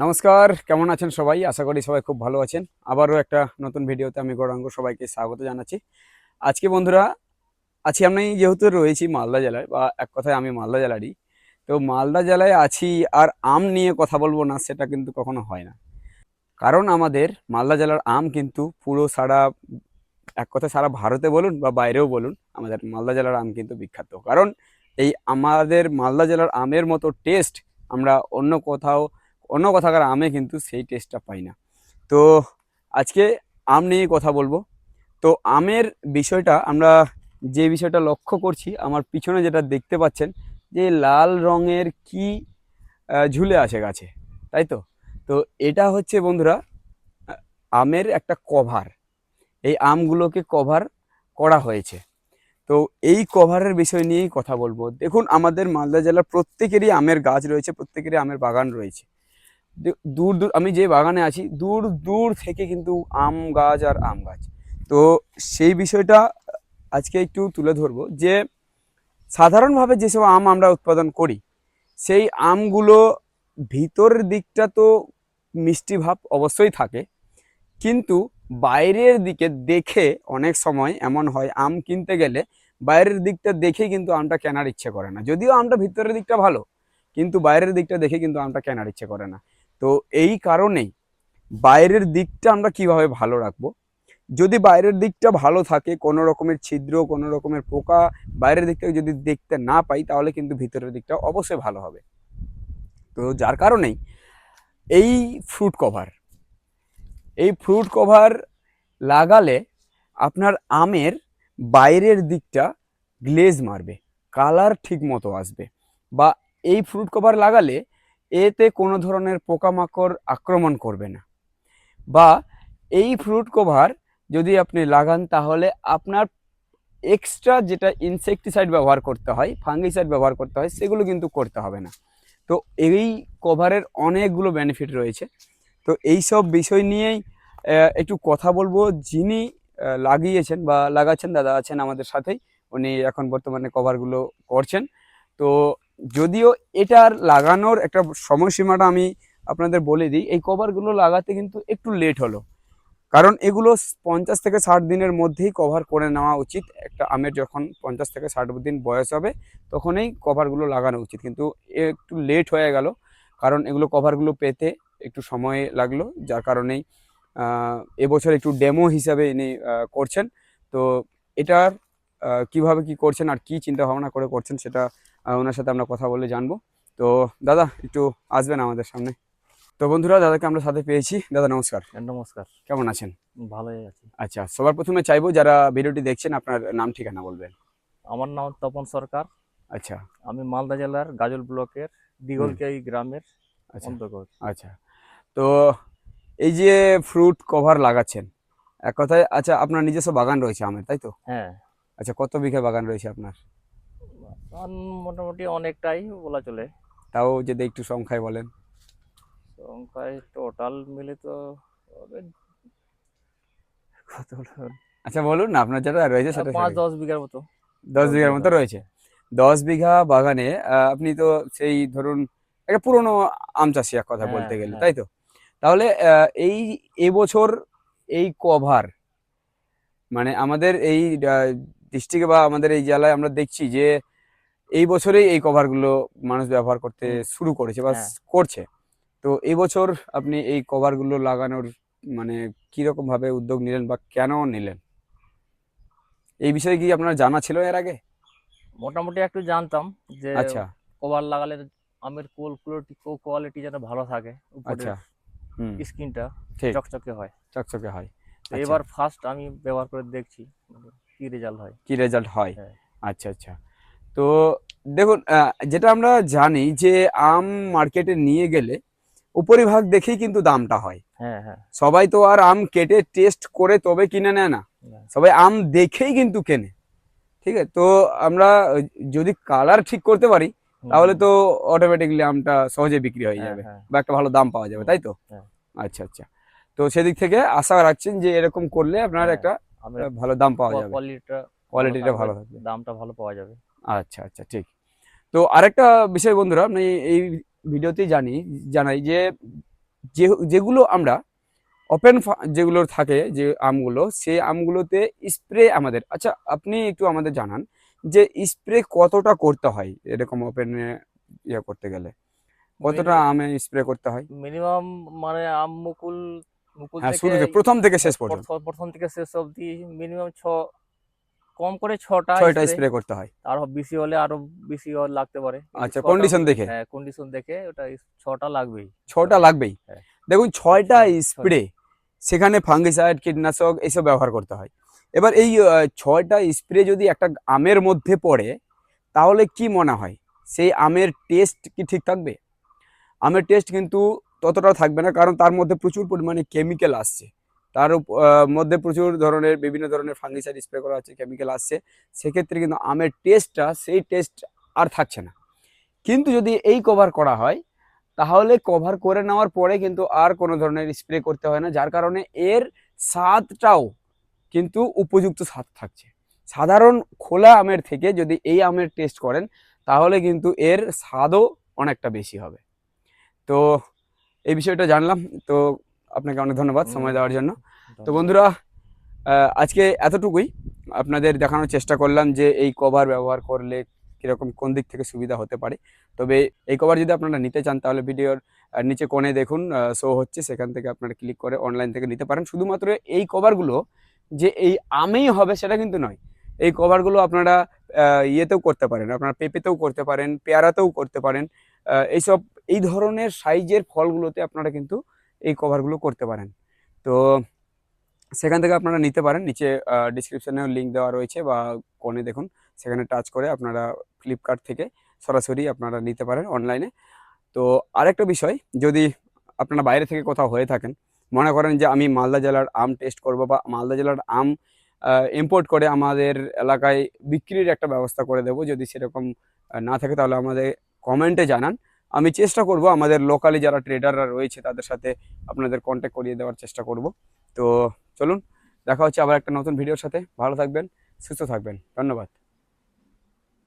নমস্কার, কেমন আছেন সবাই? আশা করি সবাই খুব ভালো আছেন। আবারও একটা নতুন ভিডিওতে আমি গৌরাঙ্গ সবাইকে স্বাগত জানাচ্ছি। আজকে বন্ধুরা আছি আমি যেহেতু রয়েছি মালদা জেলায়, বা এক কথায় আমি মালদা জেলারই, তো মালদা জেলায় আছি আর আম নিয়ে কথা বলব না, সেটা কিন্তু কখনো হয় না। কারণ আমাদের মালদা জেলার আম কিন্তু পুরো সারা, এক কথায় সারা ভারতে বলুন বা বাইরেও বলুন, আমাদের মালদা জেলার আম কিন্তু বিখ্যাত। কারণ এই আমাদের মালদা জেলার আমের মতো টেস্ট আমরা অন্য কোথাও অন্য কথাকার আমে কিন্তু সেই টেস্টটা পাই না। তো আজকে আম নিয়ে কথা বলব। তো আমের বিষয়টা আমরা যে বিষয়টা লক্ষ্য করছি, আমার পিছনে যেটা দেখতে পাচ্ছেন যে লাল রঙের কি ঝুলে আছে গাছে, তাই তো? তো এটা হচ্ছে বন্ধুরা আমের একটা কভার এই আমগুলোকে কভার করা হয়েছে। তো এই কভারের বিষয় নিয়েই কথা বলব। দেখুন, আমাদের মালদা জেলার প্রত্যেকেরই আমের গাছ রয়েছে, প্রত্যেকেরই আমের বাগান রয়েছে। দূর দূর, আমি যে বাগানে আছি, দূর দূর থেকে কিন্তু আম গাছ আর আম গাছ। তো সেই বিষয়টা আজকে একটু তুলে ধরবো যে সাধারণভাবে যেসব আম আমরা উৎপাদন করি, সেই আমগুলো ভিতরের দিকটা তো মিষ্টি ভাব অবশ্যই থাকে, কিন্তু বাইরের দিকে দেখে অনেক সময় এমন হয় আম কিনতে গেলে বাইরের দিকটা দেখে কিন্তু আমটা কেনার ইচ্ছে করে না। যদিও আমটা ভিতরের দিকটা ভালো, কিন্তু বাইরের দিকটা দেখে কিন্তু আমটা কেনার ইচ্ছে করে না। তো এই কারণেই বাইরের দিকটা আমরা কীভাবে ভালো রাখব? যদি বাইরের দিকটা ভালো থাকে, কোনো রকমের ছিদ্র, কোনো রকমের পোকা বাইরের দিকটা যদি দেখতে না পাই, তাহলে কিন্তু ভিতরের দিকটা অবশ্যই ভালো হবে। তো যার কারণেই এই ফ্রুট কভার এই ফ্রুট কভার লাগালে আপনার আমের বাইরের দিকটা গ্লেজ মারবে কালার ঠিক মতো আসবে বা এই ফ্রুট কভার লাগালে এতে কোনো ধরনের পোকামাকড় আক্রমণ করবে না। বা এই ফ্রুট কভার যদি আপনি লাগান, তাহলে আপনার এক্সট্রা যেটা ইনসেকটিসাইড ব্যবহার করতে হয় ফাঙ্গিসাইড ব্যবহার করতে হয়, সেগুলো কিন্তু করতে হবে না। তো এই কভারের অনেকগুলো বেনিফিট রয়েছে। তো এই সব বিষয় নিয়েই একটু কথা বলব। যিনি লাগিয়েছেন বা লাগাচ্ছেন, দাদা আছেন আমাদের সাথেই, উনি এখন বর্তমানে কভারগুলো করছেন। তো যদিও এটার লাগানোর একটা সময়সীমাটা আমি আপনাদের বলে দিই, এই কভারগুলো লাগাতে কিন্তু একটু লেট হলো। কারণ এগুলো পঞ্চাশ থেকে ষাট দিনের মধ্যেই কভার করে নেওয়া উচিত। একটা আমের যখন পঞ্চাশ থেকে ষাট দিন বয়স হবে, তখনই কভারগুলো লাগানো উচিত। কিন্তু একটু লেট হয়ে গেল, কারণ এগুলো কভারগুলো পেতে একটু সময় লাগল, যার কারণেই এবছর একটু ডেমো হিসাবে ইনি করছেন। তো এটার কীভাবে কি করছেন আর কি চিন্তা ভাবনা করে করছেন সেটা ওনার সাথে আমরা কথা বলে জানব। তো দাদা একটু আসবেন আমাদের সামনে। তো বন্ধুরা দাদাকে আমরা সাথে পেয়েছি। দাদা নমস্কার। নমস্কার। কেমন আছেন? ভালোই আছি। আচ্ছা সবার প্রথমে চাইব যারা ভিডিওটি দেখছেন আপনার নাম ঠিকানা বলবেন। আমার নাম তপন সরকার। আচ্ছা। আমি মালদা জেলার গাজল ব্লকের দিগলকাই গ্রামের আচ্ছা। অন্তর্গত। আচ্ছা। তো এই যে ফ্রুট কভার লাগাচ্ছেন এক কথায় আচ্ছা আপনার নিজস্ব বাগান রয়েছে আমের তাই তো? হ্যাঁ। আচ্ছা কত বিঘা বাগান রয়েছে আপনার? বাগান মোটামুটি অনেকটাই বলা চলে। তাও যদি একটু সংখ্যায় বলেন। সংখ্যায় টোটাল মিলে তো কত আচ্ছা বলুন না আপনার যেটা রয়েছে সেটা পাঁচ দশ বিঘার মতো। দশ দশ বিঘার মতো রয়েছে। দশ বিঘা বাগানে আপনি তো সেই ধরুন একটা পুরনো আম চাষি এক কথা হ্যাঁ, বলতে গেলে হ্যাঁ। তাই তো? তাহলে এই এবছর এই কভার মানে আমাদের এই ডিস্ট্রিক্টে বা আমাদের এই জেলায় আমরা দেখছি যে এই বছরেই এই কভারগুলো মানুষ ব্যবহার করতে শুরু করেছে বা হ্যাঁ। করছে। তো এই বছর আপনি এই কভারগুলো লাগানোর মানে কীরকম ভাবে উদ্যোগ নিলেন বা কেন নিলেন? এই বিষয়ে কি আপনার জানা ছিল এর আগে? মোটামুটি একটু জানতাম যে আচ্ছা। কভার লাগালে আমের কোল কোয়ালিটি কোয়ালিটি যেন ভালো থাকে আচ্ছা। হুম। স্কিনটা চকচকে হয়। চকচকে হয়। আচ্ছা। এবার ফার্স্ট আমি ব্যবহার করে দেখছি মানে কি রেজাল্ট হয়। কি রেজাল্ট হয়? হ্যাঁ। আচ্ছা আচ্ছা। তো দেখুন যেটা আমরা জানি যে আম মার্কেটে নিয়ে গেলে উপরিভাগ দেখেই কিন্তু দামটা হয়। হ্যাঁ হ্যাঁ। সবাই তো আর আম কেটে টেস্ট করে তবে কিনে নেয় না। সবাই আম দেখেই কিন্তু কেনে। ঠিক আছে? তো আমরা যদি কালার ঠিক করতে পারি তাহলে তো অটোমেটিকলি আমটা সহজে বিক্রি হয়ে হ্যাঁ, যাবে। বা একটা ভালো দাম পাওয়া যাবে তাই তো। আচ্ছা আচ্ছা। তো সেদিক থেকে আশা রাখছেন যে এরকম করলে আপনার একটা ভালো দাম পাওয়া যাবে। কোয়ালিটিটা কোয়ালিটিটা ভালো থাকবে। দামটা ভালো পাওয়া যাবে। আচ্ছা আচ্ছা ঠিক। তো আরেকটা বিষয় বন্ধুরা আমি এই ভিডিওতেই জানি জানাই যে যেগুলো আমরা ওপেন যেগুলো থাকে যে আমগুলো সেই আমগুলোতে স্প্রে আমাদের আচ্ছা আপনি একটু আমাদের জানান যে স্প্রে কতটা করতে হয় এরকম ওপেনে ইয়ে করতে গেলে? কতটা আমে স্প্রে করতে হয়? মিনিমাম মানে আম মুকুল মুকুল হ্যাঁ থেকে শুরু প্রথম থেকে শেষ পর্যন্ত। প্রথম- প্রথম থেকে শেষ অবধি মিনিমাম ছ কম করে ছটা ছয়টা স্প্রে করতে হয়। আর বেশি হলে আরও বেশি লাগতে পারে। আচ্ছা কন্ডিশন দেখে? হ্যাঁ কন্ডিশন দেখে ওটা ছটা লাগবেই। ছটা লাগবেই। হ্যাঁ। দেখুন ছয়টা ছয়- স্প্রে সেখানে ফাঙ্গিসাইড কীটনাশক এইসব ব্যবহার করতে হয়। এবার এই ছয়টা স্প্রে যদি একটা আমের মধ্যে পড়ে তাহলে কি মনে হয়? সেই আমের টেস্ট কি ঠিক থাকবে? আমের টেস্ট কিন্তু ততটাও থাকবে না কারণ তার মধ্যে প্রচুর পরিমাণে কেমিক্যাল আসছে। তার মধ্যে প্রচুর ধরনের, বিভিন্ন ধরনের ফাঙ্গিসাইড স্প্রে করা হচ্ছে কেমিক্যাল আসছে। সেক্ষেত্রে কিন্তু আমের টেস্টটা সেই টেস্ট আর থাকছে না। কিন্তু যদি এই কভার করা হয়, তাহলে কভার করে নেওয়ার পরে কিন্তু আর কোনো ধরনের স্প্রে করতে হয় না। যার কারণে এর স্বাদটাও কিন্তু উপযুক্ত স্বাদ থাকছে। সাধারণ খোলা আমের থেকে যদি এই আমের টেস্ট করেন, তাহলে কিন্তু এর স্বাদও অনেকটা বেশি হবে। তো এই বিষয়টা জানলাম। তো আপনাকে অনেক ধন্যবাদ সময় দেওয়ার জন্য। তো বন্ধুরা আজকে এতটুকুই। আপনাদের দেখানোর চেষ্টা করলাম যে এই কভার ব্যবহার করলে কীরকম কোন দিক থেকে সুবিধা হতে পারে। তবে এই কভার যদি আপনারা নিতে চান তাহলে ভিডিওর নিচে কোণে দেখুন শো হচ্ছে। সেখান থেকে আপনারা ক্লিক করে অনলাইন থেকে নিতে পারেন। শুধুমাত্র এই কভারগুলো যে এই আমেই হবে সেটা কিন্তু নয়। এই কভারগুলো আপনারা ইয়েতেও করতে পারেন আপনারা পেঁপেতেও করতে পারেন পেয়ারাতেও করতে পারেন এইসব এই ধরনের সাইজের ফলগুলোতে আপনারা কিন্তু এই কভারগুলো করতে পারেন। তো সেখান থেকে আপনারা নিতে পারেন। নিচে ডিসক্রিপশানেও লিঙ্ক দেওয়া রয়েছে বা কোণে দেখুন। সেখানে টাচ করে আপনারা ফ্লিপকার্ট থেকে সরাসরি আপনারা নিতে পারেন অনলাইনে তো আরেকটা বিষয়, যদি আপনারা বাইরে থেকে কোথাও হয়ে থাকেন, মনে করেন যে আমি মালদা জেলার আম টেস্ট করব বা মালদা জেলার আম ইম্পোর্ট করে আমাদের এলাকায় বিক্রির একটা ব্যবস্থা করে দেবো। যদি সেরকম না থাকে তাহলে আমাদের কমেন্টে জানান। আমি চেষ্টা করব, আমাদের লোকালি যারা ট্রেডাররা রয়েছে তাদের সাথে আপনাদের কন্ট্যাক্ট করিয়ে দেওয়ার চেষ্টা করব। তো চলুন, দেখা হচ্ছে আবার একটা নতুন ভিডিওর সাথে। ভালো থাকবেন, সুস্থ থাকবেন। ধন্যবাদ।